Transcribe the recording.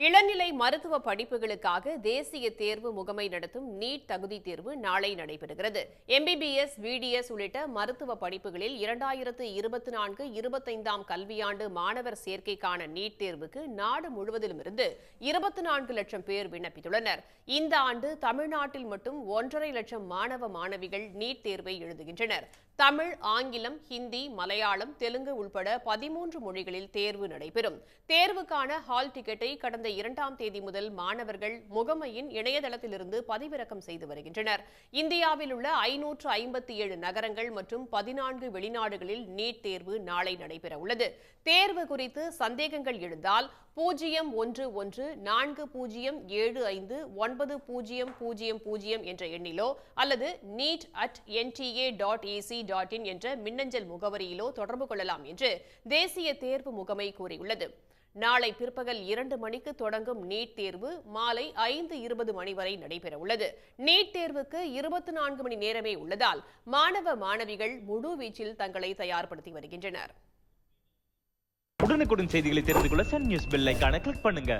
இளநிலை மருத்துவ படிப்புகளுக்காக தேசிய தேர்வு முகமை நடத்தும் நீட் தகுதி தேர்வு நாளை நடைபெறுகிறது. எம்பிபிஎஸ் விடிஎஸ் உள்ளிட்ட மருத்துவ படிப்புகளில் இரண்டாயிரத்து இருபத்தி நான்கு இருபத்தைந்தாம் கல்வியாண்டு மாணவர் சேர்க்கைக்கான நீட் தேர்வுக்கு நாடு முழுவதிலும் இருந்து இருபத்தி நான்கு லட்சம் பேர் விண்ணப்பித்துள்ளனர். இந்த ஆண்டு தமிழ்நாட்டில் மட்டும் ஒன்றரை லட்சம் மாணவ மாணவிகள் நீட் தேர்வை எழுதுகின்றனர். தமிழ் ஆங்கிலம் ஹிந்தி மலையாளம் தெலுங்கு உள்பட பதிமூன்று மொழிகளில் தேர்வு நடைபெறும். தேர்வுக்கான ஹால் டிக்கெட்டை கடந்த கடந்த இரண்டாம் தேதி முதல் மாணவர்கள் முகமையின் இணையதளத்திலிருந்து பதிவிறக்கம் செய்து வருகின்றனர். இந்தியாவில் உள்ள ஐநூற்று ஐம்பத்தி ஏழு நகரங்கள் மற்றும் பதினான்கு வெளிநாடுகளில் நீட் தேர்வு நாளை நடைபெற உள்ளது. தேர்வு குறித்து சந்தேகங்கள் எழுந்தால் பூஜ்ஜியம் ஒன்று ஒன்று நான்கு பூஜ்ஜியம் ஏழு ஐந்து ஒன்பது பூஜ்ஜியம் பூஜ்ஜியம் பூஜ்ஜியம் என்ற எண்ணிலோ அல்லது NEET at NTA dot AC dot in என்ற மின்னஞ்சல் முகவரியிலோ தொடர்பு கொள்ளலாம் என்று தேசிய தேர்வு முகமை கூறியுள்ளது. நாளை பிற்பகல் இரண்டு மணிக்கு தொடங்கும் நீட் தேர்வு மாலை ஐந்து இருபது மணி வரை நடைபெற உள்ளது நீட் தேர்வுக்கு இருபத்தி நான்கு மணி நேரமே உள்ளதால் மாணவ மாணவிகள் முழு வீச்சில் தங்களை தயார்படுத்தி வருகின்றனர். உடனுக்குடன் செய்திகளை தெரிந்து கொள்ள சன் நியூஸ் பெல் கிளிக் பண்ணுங்க.